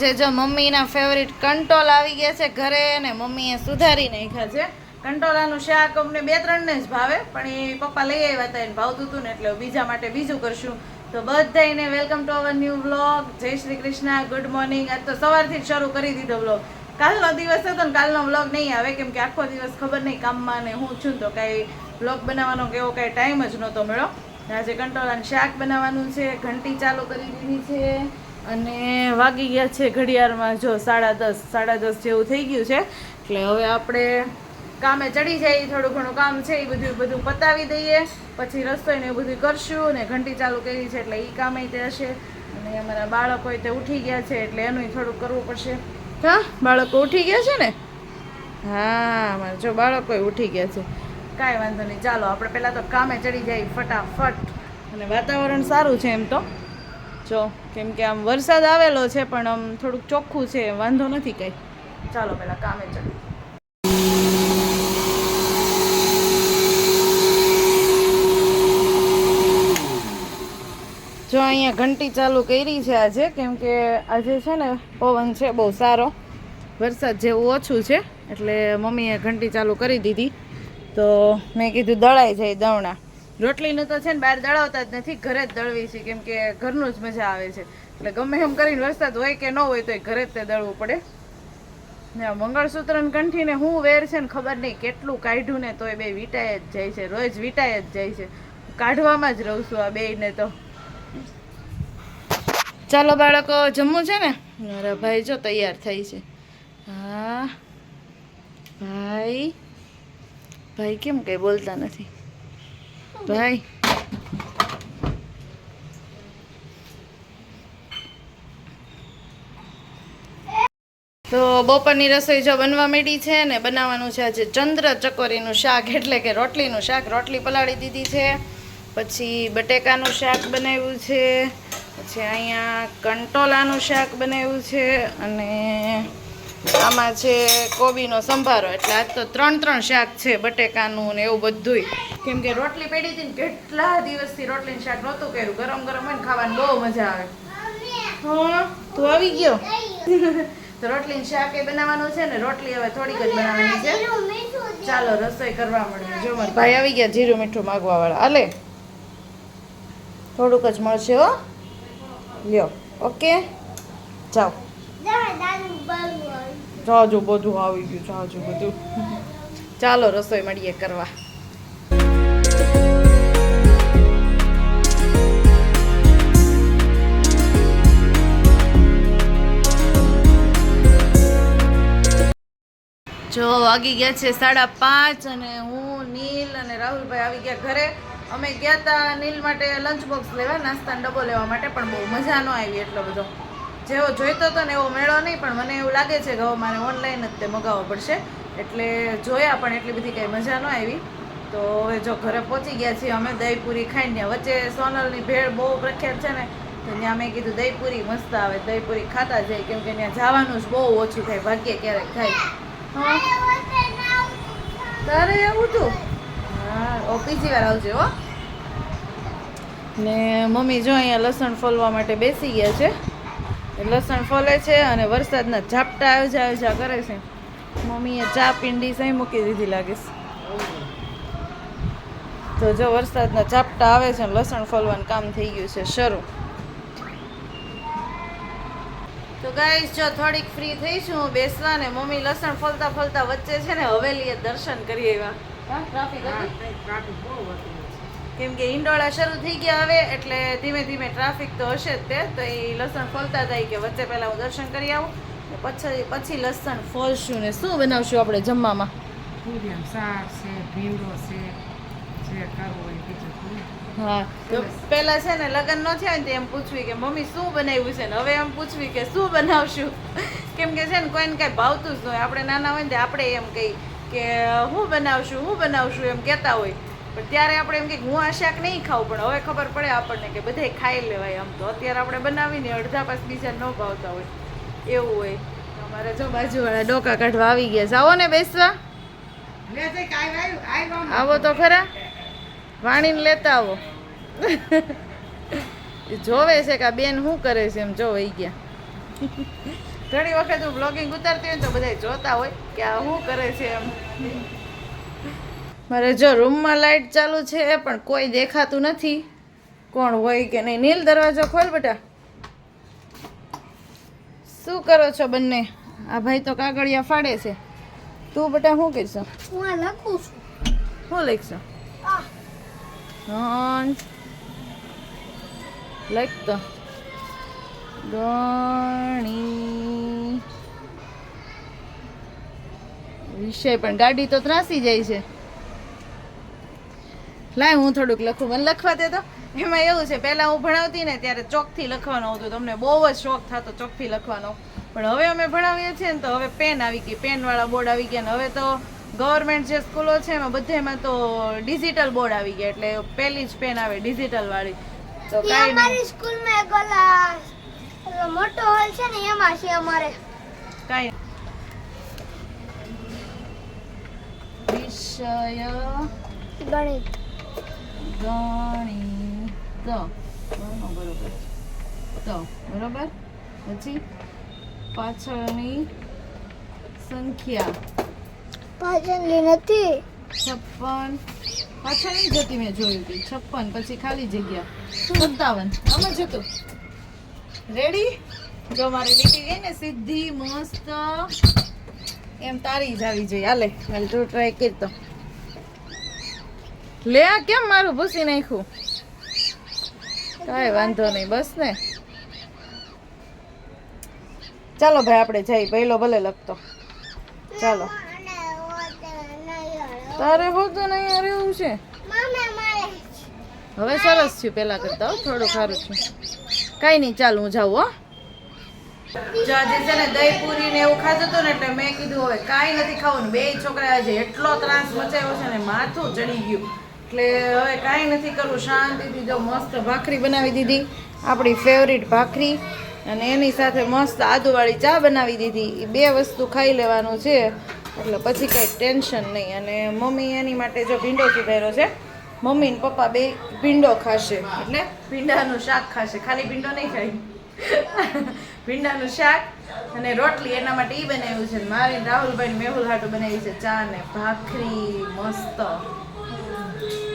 જે જો મમ્મીના ફેવરિટ કંટોલ આવી ગયા છે ઘરે ને મમ્મીએ સુધારી નાખ્યા છે. કંટોલાનું શાક અમને બે ત્રણને જ ભાવે, પણ એ પપ્પા લઈ આવ્યા હતા એને ભાવતું હતું ને એટલે બીજા માટે બીજું કરશું. તો બધાને welcome to our new vlog જય શ્રી કૃષ્ણ ગુડ મોર્નિંગ આજ તો સવારથી જ શરૂ કરી દીધો વ્લોગ કાલનો દિવસ હતો ને કાલનો વ્લોગ નહીં આવે, કેમ કે આખો દિવસ ખબર નહીં કામમાં ને હું છું તો કાંઈ વ્લોગ બનાવવાનો કે એવો કાંઈ ટાઈમ જ નહોતો મળ્યો. આજે કંટોલાનું શાક બનાવવાનું છે, ઘંટી ચાલુ કરી દીધી છે. અને વાગી ગયા છે ઘડિયાળમાં જો સાડા દસ સાડા દસ જેવું થઈ ગયું છે. એટલે હવે આપણે કામે ચડી જાય, થોડું ઘણું કામ છે, એ બધું બધું પતાવી દઈએ. પછી રસોઈ એ બધું કરશું અને ઘંટી ચાલુ કરી છે, એટલે એ કામ તે હશે. અને અમારા બાળકો તે ઉઠી ગયા છે, એટલે એનું થોડુંક કરવું પડશે. હા, બાળકો ઉઠી ગયા છે ને? હા, અમારા જો બાળકો ઉઠી ગયા છે. કાંઈ વાંધો નહીં, ચાલો, આપણે પહેલાં તો કામે ચડી જાય ફટાફટ. અને વાતાવરણ સારું છે એમ તો. જો. કેમ કે આમ વરસાદ આવેલો છે, પણ આમ થોડુંક ચોખ્ખું છે, વાંધો નથી કંઈ. ચાલો પહેલાં કામે ચાલો જો અહીંયા ઘંટી ચાલુ કરી છે આજે, કેમ કે આજે છે ને પવન છે બહુ સારો. વરસાદ જેવું ઓછું છે, એટલે મમ્મીએ ઘંટી ચાલુ કરી દીધી. તો મેં કીધું દળાઈ જાય દવણા. રોટલીનું તો છે ને બહાર દળાવતા જ નથી, ઘરે જ દળવી છે, કેમ કે ઘરનું જ મજા આવે છે. એટલે ગમે એમ કરીને વરસાદ હોય કે ન હોય તો ઘરે જ તે દળવું પડે. મંગળસૂત્ર ને કંઠીને હું વેર છે ને ખબર નહીં કેટલું કાઢ્યું ને તોય બે વીટાય જ જાય છે, રોજ વીટાય જ જાય છે. કાઢવામાં જ રહું છું આ બેયને તો. ચાલો બાળકો, જમવું છે ને? મારા ભાઈ જો તૈયાર થઈ છે. હા. ભાઈ? ભાઈ કેમ કંઈ બોલતા નથી? ભાઈ. તો બપોરની રસોઈ જો બનવા માંડી છે ને બનાવવાનું છે આજે ચંદ્ર ચકોરીનું શાક એટલે કે રોટલીનું શાક. રોટલી પલાળી દીધી છે. પછી બટેકાનું શાક બનાવ્યું છે. પછી અહીંયા કંટોલાનું શાક બનાવ્યું છે અને આમાં છે કોબીનો સંભારો, એટલે આજ તો ત્રણ ત્રણ શાક છે, બટેકાનું ને એવું બધુંય. કેમ કે રોટલી પડી હતી ને કેટલા દિવસથી રોટલીનું શાક નહોતું કર્યું. ગરમ ગરમ હોય ને ખાવાની બહુ મજા આવે. હા, તું આવી ગયો? તો રોટલીનું શાક એ બનાવવાનું છે ને, રોટલી હવે થોડીક જ બનાવવાની છે. ચાલો, રસોઈ કરવા મળે જો ભાઈ આવી ગયા જીરું મીઠું માગવા વાળા હાલે? થોડુંક જ મળશે, હો. લ્યો, ઓકે? જાઓ. જાજો બધું આવી ગયું, જાજો બધું. ચાલો, રસોઈ મળીએ કરવા. જો, વાગી ગયા છે સાડા પાંચ અને હું, નીલ અને રાહુલભાઈ આવી ગયા ઘરે. અમે ગયા હતા નીલ માટે લંચ બોક્સ લેવા નાસ્તા ડબ્બો લેવા માટે, પણ બહુ મજા ન આવી એટલો બધો. જેવો જોઈતો હતો ને એવો મેળો નહીં, પણ મને એવું લાગે છે કે હવે મારે ઓનલાઈન જ તે મગાવવો પડશે. એટલે જોયા પણ એટલી બધી કંઈ મજા ન આવી. તો હવે જો ઘરે પહોંચી ગયા છીએ અમે, દહીપુરી ખાઈને ત્યાં વચ્ચે સોનલની ભેળ બહુ પ્રખ્યાત છે ને, તો ત્યાં મેં કીધું દહીપુરી મસ્ત આવે, દહીપુરી ખાતા જાય કેમ કે ત્યાં જવાનું જ બહુ ઓછું થાય, ભાગ્યે ક્યારેક થાય. હા. તારે એવું હતું હા બીજી વાર આવજો, હો. ને મમ્મી જો અહીંયા લસણ ફોલવા માટે બેસી ગયા છે. લસણ ફોલે છે અને વરસાદના ઝાપટા આવજા આવજા કરે છે. મમ્મીએ ચા પીંડી સહી મૂકી દીધી લાગે છે. તો જો વરસાદના ઝાપટા આવે છે ને લસણ ફોલવાનું કામ થઈ ગયું છે શરૂ. તો ગાઈસ જો થોડીક ફ્રી થઈશું બેસવા ને મમ્મી લસણ ફોલતા ફોલતા વચ્ચે છે ને હવેલીએ દર્શન કરી આવ્યા. હતી? ટ્રાફિક હતી. કેમ કે ઈંડોળા શરૂ થઈ ગયા હવે એટલે ધીમે ધીમે ટ્રાફિક તો હશે જ તે. તો એ લસણ ફોલતા થાય કે વચ્ચે પહેલા હું દર્શન કરી આવું. પછી પછી લસણ ફોલશું ને શું બનાવશું આપણે જમવામાં? શાક છે ભીંડો છે જે કરવું હોય બીજું હા તો પહેલાં છે ને લગ્ન ન થયા ને તો એમ પૂછવી કે મમ્મી શું બનાવ્યું છે? ને હવે એમ પૂછવી કે શું બનાવશું? કેમ કે છે ને કોઈને કાંઈ ભાવતું જ ન હોય. આપણે નાના હોય ને આપણે એમ કહી કે હું બનાવશું હું બનાવશું? એમ કહેતા હોય. પણ ત્યારે આપણે એમ કે હું આ શાક નહીં ખાવું પણ હવે ખબર પડે આપણને કે બધાય ખાઈ લેવાય આમ તો. અત્યારે આપણે બનાવીને અડધા પાસ બીજા ન ભાવતા હોય. એવું હોય. અમારે જો બાજુવાળા ડોકા કાઢવા આવી ગયા જાઓ ને બેસવા. આવો તો ખરા. વાણીને લેતા આવો. જોવે છે કે આ બેન શું કરે છે એમ જો વહી ગયા. ઘણી વખત હું બ્લોગિંગ ઉતારતી હોય ને તો બધા જોતા હોય કે આ શું કરે છે એમ. મારે જો રૂમમાં લાઈટ ચાલુ છે પણ કોઈ દેખાતું નથી. કોણ હોય કે નહીં? નીલ દરવાજો ખોલ બેટા. શું કરો છો બંને? આ ભાઈ તો કાગળિયા ફાડે છે. તું બેટા શું કહીશ હું લખું છું. શું લખશો? આ. ગણ. લખ તો. ગણી. વિષય પણ ગાડી તો ત્રાસી જાય છે. લાય હું થોડુંક લખું. મને લખવા દે તો. એમાં એવું છે પહેલાં હું ભણાવતી ને ત્યારે ચોકથી લખવાનું હતું. તમને બહુ જ શોખ થતો ચોકથી લખવાનો. પણ હવે અમે ભણાવીએ છીએ ને તો હવે પેન આવી ગઈ. પેનવાળા બોર્ડ આવી ગયા ને હવે તો ગવર્મેન્ટ જે સ્કૂલો છે એમાં બધેમાં તો ડિજિટલ બોર્ડ આવી ગયા. એટલે પહેલી જ પેન આવે ડિજિટલ વાળી. તો કાંઈ અમારી સ્કૂલ સ્કૂલમાં એક ઓલા મોટો હોલ છે ને એમાં છે અમારે. કાંઈ વિષય ગણિત. ગણિત ત બરોબર. તો બરોબર? પછી પાછળની સંખ્યા. પાછળની નથી. છપ્પન. પાછળની જતી મેં જોયું હતી છપ્પન પછી ખાલી જગ્યા. સત્તાવન. આમાં જતું રેડી જો મારી લીટી ગઈ ને સીધી મસ્ત. એમ તારી જ આવી જોઈએ. હાલે હાલ તું ટ્રાય કરતો તો. લે આ કેમ મારું ભૂસી નાખ્યું? કાંઈ વાંધો નહીં, બસ ને. ચાલો ભાઈ, આપણે જઈ, પહેલો ભલે લખતો. ચાલો. તારે હોતું નહીં, યાર, એવું છે. હવે સરસ થયું પેલા કરતા થોડું સારું છે કઈ નહીં, ચાલ, હું જાઉં, હો. જો આજે છે ને દહીં પૂરી ને એવું ખાધું હતું ને, એટલે મેં કીધું હવે કાંઈ નથી ખાવું બે છોકરા આજે એટલો ત્રાસ મચાવ્યો છે ને, માથું ચડી ગયું. એટલે હવે કાંઈ નથી કરવું, શાંતિથી જો મસ્ત ભાખરી બનાવી દીધી, આપણી ફેવરિટ ભાખરી. અને એની સાથે મસ્ત આદુવાળી ચા બનાવી દીધી. એ બે વસ્તુ ખાઈ લેવાનું છે, એટલે પછી કાંઈ ટેન્શન નહીં. અને મમ્મી એની માટે જો ભીંડો સુધાર્યો છે, મમ્મી ને પપ્પા બે ભીંડો ખાશે. એટલે ભીંડાનું શાક ખાશે. ખાલી ભીંડો નહીં ખાય. ભીંડાનું શાક અને રોટલી, એના માટે એ બનાવ્યું છે. મારી રાહુલભાઈ મેહુલ હાટુ બનાવી છે ચા ને ભાખરી. મસ્ત. Yeah.